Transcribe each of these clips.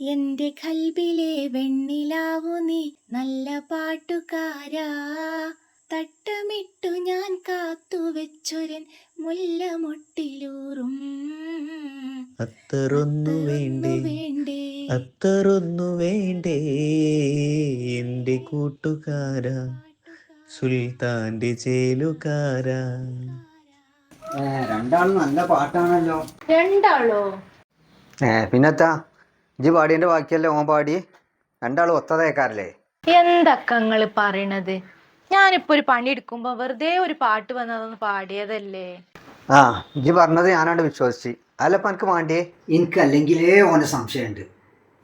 എന്റെ കൽബിലെ വെണ്ണിലാവു നീ നല്ല പാട്ടുകാരാ. തട്ടമിട്ടു ഞാൻ കാത്തു കാത്തുവെച്ചൊരൻ മുല്ലമൊട്ടിലൂറും. അത്തറൊന്നു വേണ്ടേ? വേണ്ടേ? അത്തറൊന്നു വേണ്ടേ? എന്റെ കൂട്ടുകാരാ സുൽത്താന്റെ ചേലുകാരാ. രണ്ടാളും നല്ല പാട്ടാണല്ലോ. രണ്ടാളോ? ഏ പിന്നെത്താ? ഇജ്ജ് പാടിയന്റെ ബാക്കിയല്ലേ ഓൻ പാടി. രണ്ടാളും ഒത്തതേക്കാരല്ലേ? എന്തൊക്കെ നിങ്ങൾ പറയണത്? ഞാനിപ്പോ ഒരു പണി എടുക്കുമ്പോ വെറുതെ ഒരു പാട്ട് വന്നതൊന്ന് പാടിയതല്ലേ? ആ ഇജ്ജ് പറഞ്ഞത് ഞാനാണ്ട് വിശ്വസിച്ച്. അല്ലപ്പ എനിക്ക് വേണ്ടിയേ എനിക്ക് അല്ലെങ്കിലേ ഓന് സംശയമുണ്ട്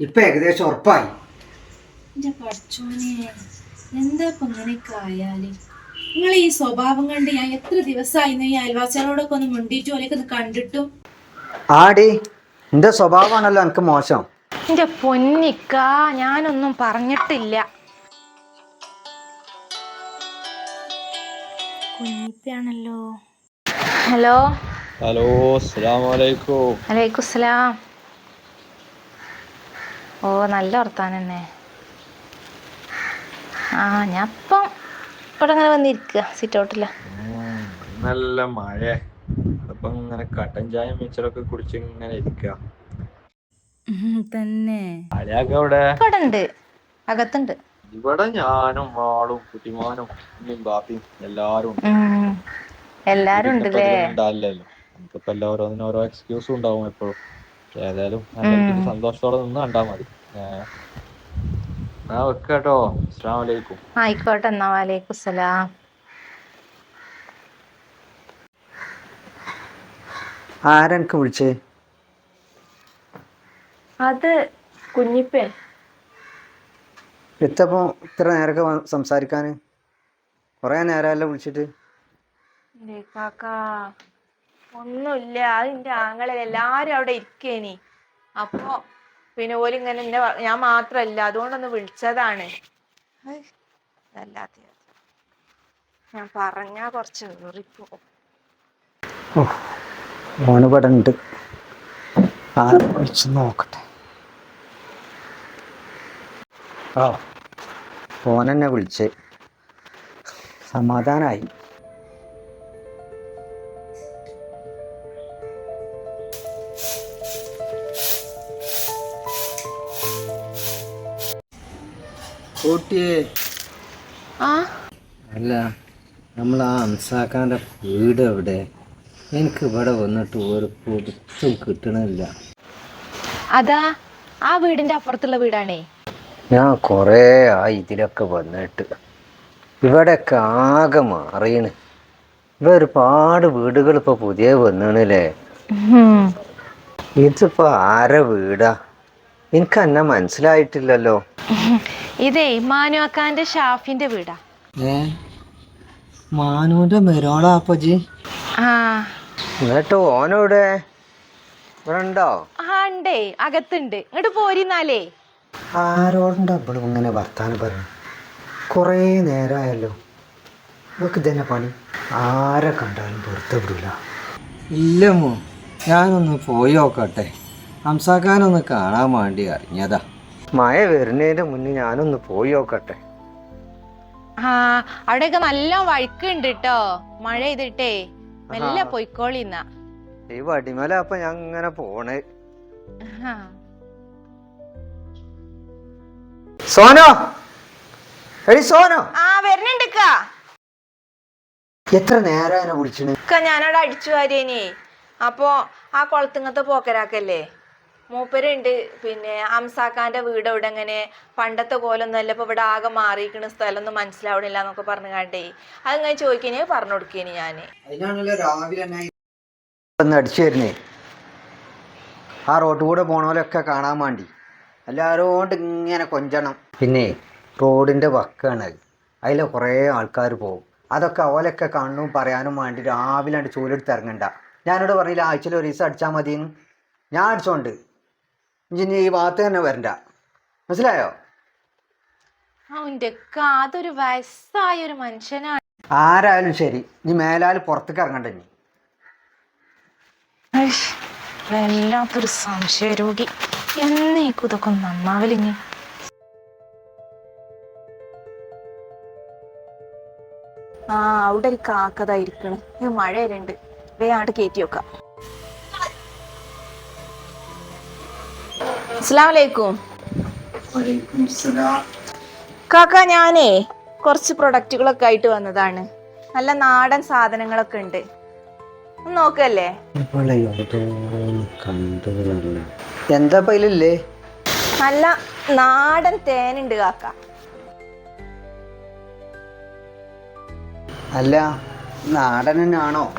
ഇപ്പൊ ഏകദേശം ഉറപ്പായി. എന്റെ പഠിച്ചോനെ എന്താ ഇപ്പൊ ഇങ്ങനെയൊക്കെ ആയാൽ? നിങ്ങൾ ഈ സ്വഭാവം കണ്ട് ഞാൻ എത്ര ദിവസമായി ഈ അയൽവാസികളോടൊക്കെ ഒന്ന് മുണ്ടിയിട്ടും ഓലൊക്കെ ഒന്ന് കണ്ടിട്ടും? ആടി എന്റെ സ്വഭാവമാണല്ലോ എനിക്ക് മോശം. എന്റെ പൊന്നിക്ക ഞാനൊന്നും പറഞ്ഞിട്ടില്ല. കുഞ്ഞിപ്പാണല്ലോ ഹലോ? ഹലോ അലൈക്കുസ്സലാം. ഓ നല്ല വർത്താൻ തന്നെ ആ ഞാൻ ഇപ്പം ഇവിടെ അങ്ങനെ വന്നിരിക്കുക സിറ്റ് ഔട്ടില്ല നല്ല മഴ. അപ്പൊ ഇങ്ങനെ കട്ടൻ ചായ മിച്ചറൊക്കെ കുടിച്ച് ഇങ്ങനെ ഇരിക്ക. തന്നെ. ഇവിടെ ഉണ്ട് അകത്തുണ്ട്. ഇവിടെ ഞാനും ആളും കുട്ടിമാനും ഉമ്മയും ബാപ്പിയും എല്ലാരും. എല്ലാരും ഉണ്ടല്ലേ? നമുക്കിപ്പോ എല്ലാ ഓരോന്നിനും ഓരോ എക്സ്ക്യൂസും ഉണ്ടാവും എപ്പോഴും. ഏതായാലും സന്തോഷത്തോടെ നിന്ന് കണ്ടാ മതി. ഞാൻ വെക്കാട്ടോ. അസ്സലാമു അലൈക്കും. ആയിക്കോട്ടെ എന്നാ വലൈക്കുസ്സലാം ആരെനിക്ക് വിളിച്ചേ? അത് കുഞ്ഞിപ്പേ. എത്തപ്പോ ഇത്ര നേരൊക്കെ സംസാരിക്കാന്? കൊറേ നേരമല്ലോ വിളിച്ചിട്ട്? കാക്ക ഒന്നുമില്ല. അതിന്റെ ആങ്ങളെ എല്ലാരും അവിടെ ഇരിക്കേനി. അപ്പോ പിന്നെ ഓലിങ്ങനെ ഇങ്ങനെ എന്നെ വ- ഞാൻ മാത്രല്ല അതുകൊണ്ടൊന്ന് വിളിച്ചതാണ്. ഹൈ, വല്ലാത്ത ഞാൻ പറഞ്ഞാ കുറച്ച് ഓണ് ഓന് ഇവിടെ ഉണ്ട്. ആരെ വിളിച്ച് നോക്കട്ടെ. ആ ഓനെന്നെ വിളിച്ച്. സമാധാനായി. കൂട്ടിയേ. ആ? അല്ല നമ്മൾ ആ അംസാക്കാന്റെ വീട് എവിടെ എനിക്ക് ഇവിടെ വന്നിട്ട് ഒരു പൊടിച്ചും കിട്ടണില്ല. അതാ ആ വീടിന്റെ അപ്പുറത്തുള്ള വീടാണേ. ഞാൻ കൊറേ ആയി ഇതിലൊക്കെ വന്നിട്ട്. ഇവിടെയൊക്കെ ആകെ മാറിയാണ് ഇവിടെ ഒരുപാട് വീടുകൾ ഇപ്പൊ പുതിയ വന്നണല്ലേ? ഇതിപ്പോ ആരെ വീടാ? എനിക്ക് എന്നെ മനസ്സിലായിട്ടില്ലല്ലോ. ഇതേ മാനു അക്കാന്റെ ഷാഫിന്റെ വീടാ. ഏ? മാനുവിന്റെ മെരോളാപ്പജി ആ. എന്നിട്ട് ഓനോടെ ഇവിടെ ഉണ്ടോ ആ ഉണ്ടേ അകത്തുണ്ട്. ഇങ്ങോട്ട് പോരിന്നാലേ ആരോടുണ്ട് അവളും ഇങ്ങനെ വർത്താനം പറയണം കുറേ നേരമായല്ലോ ഇവക്ക് ഇതന്നെ പണി? ആരെ കണ്ടാലും പുറത്ത് വിടൂല. ഇല്ലമ്മോ ഞാനൊന്ന് പോയി നോക്കട്ടെ. ഹംസാക്കാനൊന്ന് കാണാൻ വേണ്ടി അറിഞ്ഞതാ. മഴ വരുന്നതിന് മുന്നേ ഞാനൊന്ന് പോയി നോക്കട്ടെ. ആ അവിടെയൊക്കെ നല്ല വഴുക്കുണ്ട് കേട്ടോ മഴ ചെയ്തിട്ടേ മെല്ലെ പൊയ്ക്കോളിന്നാ. ഈ വടിമല അപ്പൊ ഞാൻ ഇങ്ങനെ പോണേ. സോനോ? എടി സോനോ? ആ വരുന്നുണ്ട് എത്ര നേരം എന്നെ വിളിച്ചിന് ഞാനവിടെ അടിച്ചു വാരിയനേ. അപ്പോ ആ കുളത്തുങ്ങത്തെ പോക്കരാക്കല്ലേ? മൂപ്പരുണ്ട്. പിന്നെ അംസാക്കാന്റെ വീട് ഇവിടെ എങ്ങനെ? പണ്ടത്തെ കോലൊന്നുമല്ല ഇപ്പൊ ഇവിടെ ആകെ മാറിയിരിക്കുന്ന സ്ഥലമൊന്നും മനസ്സിലാവണില്ല എന്നൊക്കെ പറഞ്ഞു കണ്ടേ. അതിങ്ങനെ ചോദിക്കണേ പറഞ്ഞു കൊടുക്കേനി ഞാൻ. അതിനാണല്ലോ രാവിലെ അടിച്ചു തരുന്നേ. ആ റോഡ് കൂടെ പോണവരൊക്കെ കാണാൻ വേണ്ടി. എല്ലാവരോണ്ട് ഇങ്ങനെ കൊഞ്ചണം. പിന്നെ റോഡിന്റെ വക്കാണ്. അതിലെ അതിൽ കുറേ ആൾക്കാർ പോകും അതൊക്കെ ഓലൊക്കെ കാണും പറയാനും വേണ്ടി രാവിലെ ഉണ്ട് ചൂലെടുത്ത് ഇറങ്ങണ്ട. ഞാനോട് പറഞ്ഞില്ല ആഴ്ചയിൽ ഒരു ദിവസം അടിച്ചാൽ മതിയെന്ന്. ഞാൻ അടിച്ചോണ്ട്. ഇനി ഈ ഭാഗത്ത് തന്നെ വരണ്ട. മനസ്സിലായോ? അവന്റെ അതൊരു വയസ്സായ ഒരു മനുഷ്യനാണ്. ആരായാലും ശരി. ഇനി മേലാൽ പുറത്തേക്ക് ഇറങ്ങണ്ട ഇനി. വല്ലാത്തൊരു സംശയ രോഗി എന്നേക്കും ഇതൊക്കെ ഒന്ന് ആ അവിടെ ഒരു കാക്കതായിരിക്കണം ഇത് മഴ വരണ്ട് വേണ്ട കയറ്റി വെക്കാം. അസ്സലാമലൈക്കും. കാക്ക ഞാനേ കുറച്ച് പ്രൊഡക്റ്റുകളൊക്കെ ആയിട്ട് വന്നതാണ്. നല്ല നാടൻ സാധനങ്ങളൊക്കെ ഉണ്ട്. നോക്കല്ലേ? എന്താ പൈലല്ലേ? നല്ല നാടൻ തേനുണ്ട് കാക്ക. അല്ല നാടനാണോ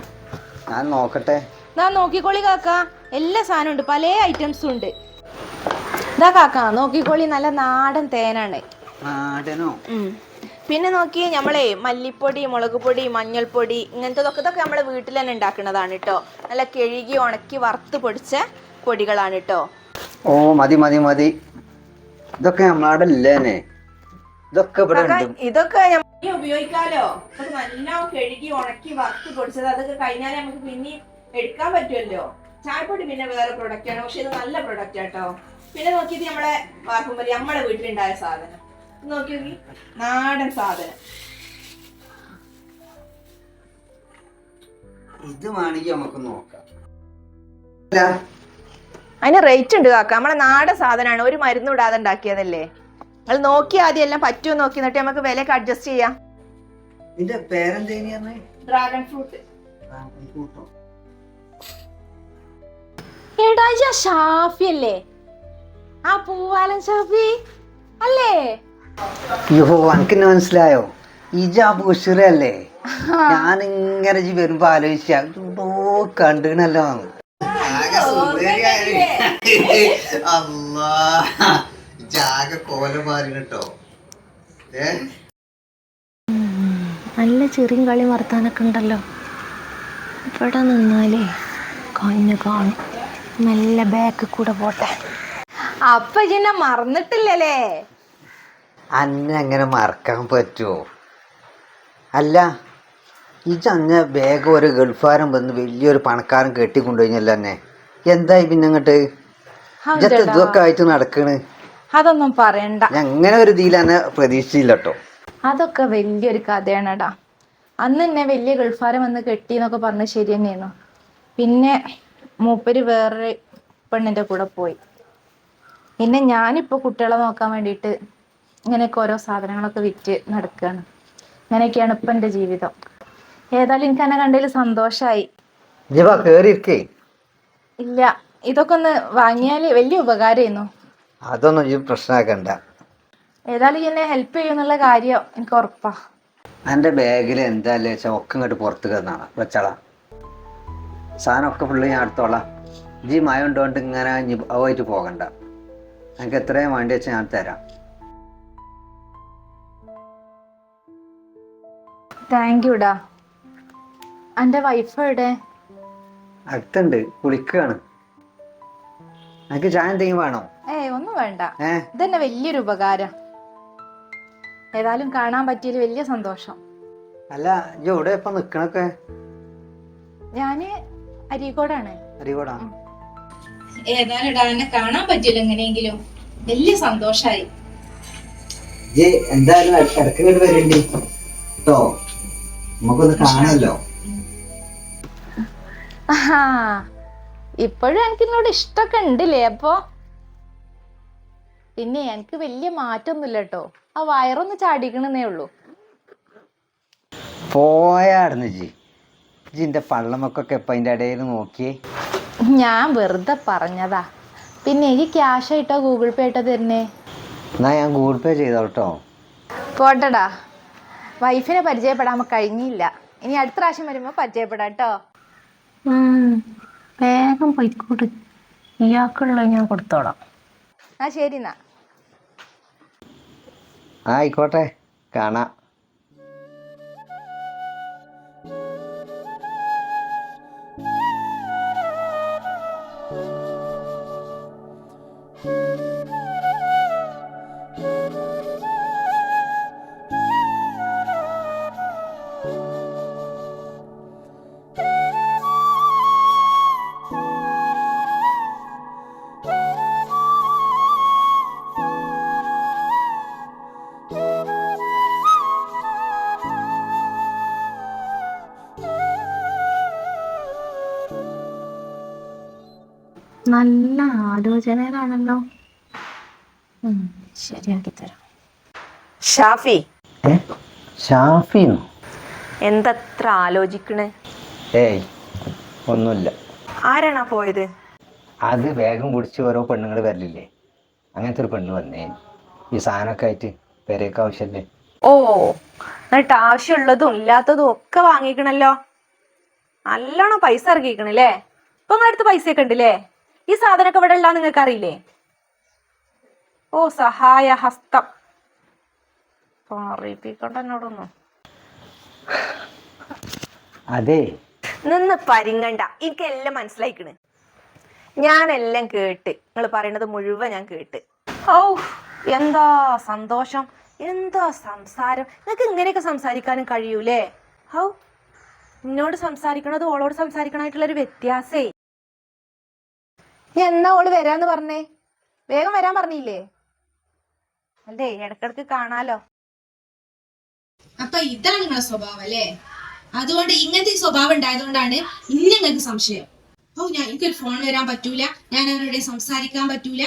ഞാൻ നോക്കട്ടെ. ഞാൻ നോക്കിക്കോളി കാക്ക. എല്ലാ സാധനവും ഉണ്ട് പല ഐറ്റംസും ഉണ്ട്. ഇതാ കാക്ക നോക്കിക്കോളി. നല്ല നാടൻ തേനാണ്. നാടനോ. പിന്നെ നോക്കി നമ്മളെ മല്ലിപ്പൊടി മുളക് പൊടി മഞ്ഞൾപ്പൊടി ഇങ്ങനത്തതൊക്കെ ഇതൊക്കെ നമ്മളെ വീട്ടിൽ തന്നെ ഉണ്ടാക്കുന്നതാണ് കേട്ടോ നല്ല കഴുകി ഉണക്കി വറുത്ത് പൊടിച്ച പൊടികളാണ് കേട്ടോ ഓ മതി മതി മതി. ഇതൊക്കെ നമ്മളവിടെ ഇല്ലേനെ ഇതൊക്കെ ഇവിടെ ഇതൊക്കെ ഉപയോഗിക്കാലോ? ഇതൊക്കെ നല്ല കഴുകി ഉണക്കി വറുത്ത് പൊടിച്ചത്. അതൊക്കെ കഴിഞ്ഞാലേ നമുക്ക് പിന്നെ എടുക്കാൻ പറ്റുമല്ലോ ചായപ്പൊടി പിന്നെ വേറെ പ്രൊഡക്റ്റ് ആണ്. പക്ഷെ ഇത് നല്ല പ്രൊഡക്റ്റ് ആട്ടോ പിന്നെ നോക്കിയത് നമ്മളെ വാർക്കുമ്പോൾ നമ്മളെ വീട്ടിലുണ്ടായ സാധനം. നോക്കി നോക്കി നാടൻ സാധനം. ഇത് വേണമെങ്കിൽ നമുക്ക് നോക്കാം. അല്ല അതിന് റേറ്റ് ഉണ്ട് കാക്ക. നമ്മളെ നാടൻ സാധനമാണ് ഒരു മരുന്നും ഇടാതെ ഉണ്ടാക്കിയതല്ലേ? നിങ്ങൾ നോക്കി ആദ്യം എല്ലാം പറ്റുമോ നോക്കി എന്നിട്ട് നമുക്ക് വിലയൊക്കെ അഡ്ജസ്റ്റ് ചെയ്യാം. നിന്റെ പേരെന്തേനി ഡ്രാഗൺ ഫ്രൂട്ട് എടാ ഇയ്യ് ഷാഫി അല്ലേ? ആ പൂവാലൻ ഷാഫി? അല്ലേ? യോ എനിക്ക് മനസ്സിലായോ? ഇജാ ബുഷറല്ലേ ഞാൻ ഇങ്ങനെ ജി വരുമ്പോ ആലോചിച്ച കണ്ടിണല്ലോ അല്ലാ ജാഗ കോലം മാറി കേട്ടോ ഏ? നല്ല ചെറിയും കളി വർത്താനൊക്കെ ഉണ്ടല്ലോ. ഇവിടെ നിന്നാലേ കഞ്ഞു കാണും. നല്ല ബാക്ക് കൂടെ പോട്ടെ. അപ്പൊ ഇന്നെ മറന്നിട്ടില്ലല്ലേ? അന്നെ അങ്ങനെ മറക്കാൻ പറ്റുമോ? അല്ല ഇത് അന്ന് വേഗം ഒരു ഗൾഫാരൻ വന്ന് വലിയൊരു പണക്കാരൻ കെട്ടിക്കൊണ്ടുകഴിഞ്ഞല്ലോ എന്നെ എന്തായി പിന്നെ അങ്ങോട്ട് ഇജത്ത് ഇതൊക്കെ ആയിട്ട് നടക്കണ്? അതൊന്നും പറയണ്ട. അങ്ങനെ ഒരു ഇതിൽ എന്നെ പ്രതീക്ഷിച്ചില്ല കേട്ടോ അതൊക്കെ വലിയൊരു കഥയാണടാ. അന്ന് എന്നെ വലിയ ഗൾഫാരം വന്ന് കെട്ടി എന്നൊക്കെ പറഞ്ഞ് ശരി തന്നെയായിരുന്നു. പിന്നെ മൂപ്പര് വേറൊരു പെണ്ണിന്റെ കൂടെ പോയി. പിന്നെ ഞാനിപ്പോ കുട്ടികളെ നോക്കാൻ വേണ്ടിയിട്ട് ഇങ്ങനെയൊക്കെ ഓരോ സാധനങ്ങളൊക്കെ വിറ്റ് നടക്കുകയാണ് ഇങ്ങനെയൊക്കെയാണ് ഇപ്പൊ എന്റെ ജീവിതം. ഏതായാലും എനിക്ക് എന്നെ കണ്ടതിൽ സന്തോഷമായി ഇല്ല ഇതൊക്കെ ഒന്ന് വാങ്ങിയാൽ വലിയ ഉപകാരമായിരുന്നു അതൊന്നും പ്രശ്നമാക്കണ്ട. ഏതായാലും എന്നെ ഹെൽപ്പ് ചെയ്യുന്നുള്ള കാര്യം എനിക്ക് ഉറപ്പാ. എന്റെ ബാഗിൽ എന്താ വെച്ചാൽ ഒക്കെ ഇങ്ങോട്ട് പുറത്ത് കിടന്നാണ് വെച്ചാളാ. സാധനമൊക്കെ ഫുള്ള് ഞാൻ എടുത്തോളാം. ജി മഴ ഉണ്ടോണ്ട് ഇങ്ങനെ പോകണ്ട. എനിക്ക് എത്രയും വേണ്ടി വെച്ചാൽ ഞാൻ തരാം. താങ്ക് യുടാ എന്റെ വൈഫ് എവിടെ? അടുത്തുണ്ട്. കുളിക്കുകയാണ് എനിക്ക് ചായ എന്തെങ്കിലും വേണോ? ഏയ് ഒന്നും വേണ്ട. ഏ? ഇതന്നെ വലിയൊരു ഉപകാരം. ഏതായാലും കാണാൻ പറ്റിയൊരു വലിയ സന്തോഷം. അല്ല ഇജ്ജ് എവിടെ ഇപ്പൊ നിക്കണൊക്കെ? ഞാൻ അരീക്കോടാണ്. അറിയോടാ ഏതായാലും ഇടാനെ കാണാൻ പറ്റില്ല എങ്ങനെയെങ്കിലും. വലിയ സന്തോഷായി. ഇജ്ജ് എന്തായാലും ഇടയ്ക്ക് വരണ്ടി. കേട്ടോ നമുക്കൊന്ന് കാണാമല്ലോ. ഇപ്പോഴും എനിക്ക് എന്നോട് ഇഷ്ടമൊക്കെ ഉണ്ടല്ലേ? അപ്പോ പിന്നെ എനിക്ക് വലിയ മാറ്റമൊന്നുമില്ല കേട്ടോ. ആ വയറൊന്ന് ചാടിക്കണെന്നേ ഉള്ളൂ. പോയാടുന്നു ജി. ജിന്റെ പള്ളമൊക്കെ ഇപ്പൊ അതിന്റെ ഇടയിൽ നോക്കിയേ? ഞാൻ വെറുതെ പറഞ്ഞതാ. പിന്നെ എനിക്ക് ക്യാഷ് ആയിട്ടോ ഗൂഗിൾ പേ ആയിട്ടോ തരുന്നേ? എന്നാ ഞാൻ ഗൂഗിൾ പേ ചെയ്തോട്ടോ. പോട്ടടാ. വൈഫിനെ പരിചയപ്പെടാൻ കഴിഞ്ഞില്ല. ഇനി അടുത്ത പ്രാവശ്യം വരുമ്പോ പരിചയപ്പെടാം കേട്ടോ ഉം, വേഗം പോയിക്കോട്ട് ഇയാൾക്കുള്ള ഞാൻ കൊടുത്തോളാം. ആ ശരി എന്നാ. ആയിക്കോട്ടെ. കാണാം. നല്ല ആലോചനയിലാണല്ലോ. ശരിയാക്കി തരാം. ഷാഫി. ഷാഫി എന്തത്ര ആലോചിക്കണേ? ഏയ് ഒന്നുമില്ല. ആരാണാ പോയത്? അത് വേഗം കുടിച്ച് ഓരോ പെണ്ണുങ്ങൾ വരലില്ലേ? അങ്ങനത്തെ ഒരു പെണ്ണ് വന്നേ. ഈ സാധനമൊക്കെ ആയിട്ട് പേരേക്ക് ആവശ്യമല്ലേ ഓ എന്നിട്ട് ആവശ്യമുള്ളതും ഇല്ലാത്തതും ഒക്കെ വാങ്ങിക്കണല്ലോ. നല്ലോണം പൈസ ഇറക്കിക്കണല്ലേ? ഇപ്പൊ അടുത്ത് പൈസ ഒക്കെ ഉണ്ടല്ലേ? ഈ സാധനമൊക്കെ ഇവിടെ ഉള്ള നിങ്ങൾക്ക് അറിയില്ലേ ഓ സഹായ ഹസ്തം. പറയിപ്പിക്കണ്ട എന്നോടൊന്നും. അതെ. നിന്ന് പരിങ്ങണ്ട. എനിക്ക് എല്ലാം മനസ്സിലായിക്കണ്. ഞാനെല്ലാം കേട്ട്. നിങ്ങൾ പറയണത് മുഴുവൻ ഞാൻ കേട്ട്. ഓ എന്താ സന്തോഷം? എന്താ സംസാരം? നിങ്ങൾക്ക് ഇങ്ങനെയൊക്കെ സംസാരിക്കാനും കഴിയൂലേ? ഹൗ എന്നോട് സംസാരിക്കണത് ഓളോട് സംസാരിക്കണായിട്ടുള്ള ഒരു വ്യത്യാസേ എന്നാ ഓൾ വരാന്ന് പറഞ്ഞേ? വേഗം വരാൻ പറഞ്ഞില്ലേ? അല്ലേ ഇടക്കിടക്ക് കാണാലോ. അപ്പൊ ഇതാണ് നിങ്ങളെ സ്വഭാവം അല്ലേ? അതുകൊണ്ട് ഇങ്ങനത്തെ ഈ സ്വഭാവം ഉണ്ടായതുകൊണ്ടാണ് ഇനി ഞങ്ങൾക്ക് സംശയം. ഓ ഞാൻ എനിക്കൊരു ഫോൺ വരാൻ പറ്റൂല. ഞാൻ അവരോട് സംസാരിക്കാൻ പറ്റൂല.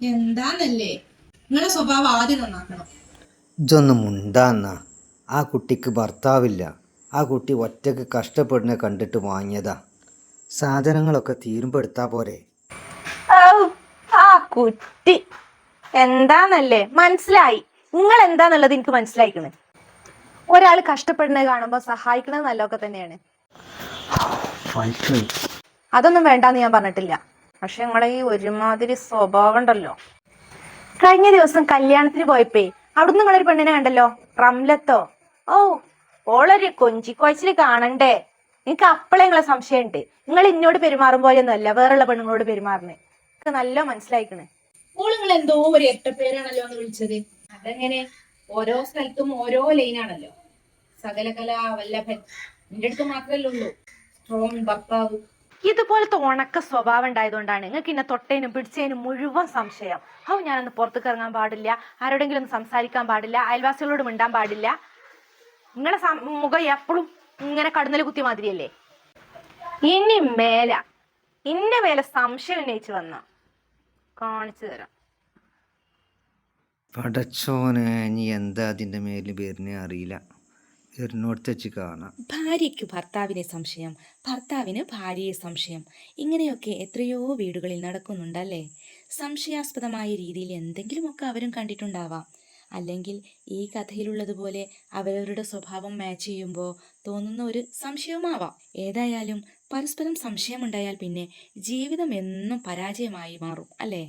എന്താന്നല്ലേ? നിങ്ങളുടെ സ്വഭാവം ആദ്യം നന്നാക്കണം. ഇതൊന്നും മുണ്ടാന്ന ആ കുട്ടിക്ക് ഭർത്താവില്ല. ആ കുട്ടി ഒറ്റയ്ക്ക് കഷ്ടപ്പെടുന്ന കണ്ടിട്ട് വാങ്ങിയതാ. സാധനങ്ങളൊക്കെ തീരുമ്പെടുത്താ പോരേ. ആ കുട്ടി. എന്താന്നല്ലേ? മനസ്സിലായി. നിങ്ങൾ എന്താന്നുള്ളത് എനിക്ക് മനസ്സിലായിക്കണേ. ഒരാൾ കഷ്ടപ്പെടുന്നത് കാണുമ്പോ സഹായിക്കണത് നല്ലതൊക്കെ തന്നെയാണ്. അതൊന്നും വേണ്ടാന്ന് ഞാൻ പറഞ്ഞിട്ടില്ല. പക്ഷെ നിങ്ങളെ ഈ ഒരുമാതിരി സ്വഭാവം ഉണ്ടല്ലോ. കഴിഞ്ഞ ദിവസം കല്യാണത്തിന് പോയപ്പേ അവിടുന്ന് നിങ്ങളൊരു പെണ്ണിനെ കണ്ടല്ലോ? റംലത്തോ? ഓ ഓളൊരു കൊഞ്ചിക്കോച്ചിൽ കാണണ്ടേ? എനിക്ക് അപ്പളെ നിങ്ങളെ സംശയമുണ്ട്. നിങ്ങൾ ഇന്നോട് പെരുമാറും പോലെയൊന്നും അല്ല വേറുള്ള പെണ്ണുങ്ങളോട് പെരുമാറുന്നത് നല്ല മനസ്സിലായിക്കണ്. നിങ്ങൾ എന്തോ ഒരു എട്ടപ്പേരാണല്ലോ എന്ന് വിളിച്ചത്. അതെങ്ങനെ? ഓരോ സ്ഥലത്തും ഓരോ ലൈനാണല്ലോ സകലകല വല്ലഭൻ. എന്റെ അടുത്ത് മാത്രമല്ലേ ഉള്ളൂ. സ്ട്രോങ് ഭർത്താവ്. ഇതുപോലത്തെ ഉണക്ക സ്വഭാവം ഉണ്ടായതുകൊണ്ടാണ് നിങ്ങൾക്ക് ഇന്നെ തൊട്ടേനും പിടിച്ചതിനും മുഴുവൻ സംശയം. ഹൗ ഞാനൊന്ന് പുറത്തേക്ക് ഇറങ്ങാൻ പാടില്ല. ആരോടെങ്കിലും ഒന്ന് സംസാരിക്കാൻ പാടില്ല. അയൽവാസികളോട് മിണ്ടാൻ പാടില്ല. നിങ്ങളെ മുഖം എപ്പോഴും ഇങ്ങനെ കടന്നൽ കുത്തിയ മാതിരിയല്ലേ? ഇനി മേല. ഇന്ന മേലെ സംശയം ഉന്നയിച്ചു വന്ന? കാണിച്ചു തരാം. പടച്ചോനെ ഇനി എന്താ അതിന്റെ മേലിൽ വരുന്നേ അറിയില്ല. വരുന്നോടത്ത് വെച്ച് കാണാം. ഭാര്യയ്ക്ക് ഭർത്താവിനെ സംശയം ഭർത്താവിന് ഭാര്യയെ സംശയം. ഇങ്ങനെയൊക്കെ എത്രയോ വീടുകളിൽ നടക്കുന്നുണ്ടല്ലേ? സംശയാസ്പദമായ രീതിയിൽ എന്തെങ്കിലുമൊക്കെ അവരും കണ്ടിട്ടുണ്ടാവാം. അല്ലെങ്കിൽ ഈ കഥയിലുള്ളതുപോലെ അവരവരുടെ സ്വഭാവം മാച്ച് ചെയ്യുമ്പോൾ തോന്നുന്ന ഒരു സംശയവുമാവാം. ഏതായാലും പരസ്പരം സംശയമുണ്ടായാൽ പിന്നെ ജീവിതം എന്നും പരാജയമായി മാറും അല്ലേ?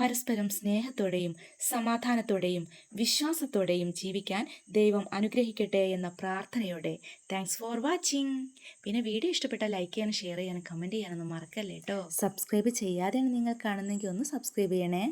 പരസ്പരം സ്നേഹത്തോടെയും സമാധാനത്തോടെയും വിശ്വാസത്തോടെയും ജീവിക്കാൻ ദൈവം അനുഗ്രഹിക്കട്ടെ എന്ന പ്രാർത്ഥനയോടെ താങ്ക്സ് ഫോർ വാച്ചിങ് പിന്നെ വീഡിയോ ഇഷ്ടപ്പെട്ടാൽ ലൈക്ക് ചെയ്യാനും ഷെയർ ചെയ്യാനും കമന്റ് ചെയ്യാനൊന്നും മറക്കല്ലേ കേട്ടോ സബ്സ്ക്രൈബ് ചെയ്യാതെയാണ് നിങ്ങൾ കാണുന്നെങ്കിൽ ഒന്ന് സബ്സ്ക്രൈബ് ചെയ്യണേ.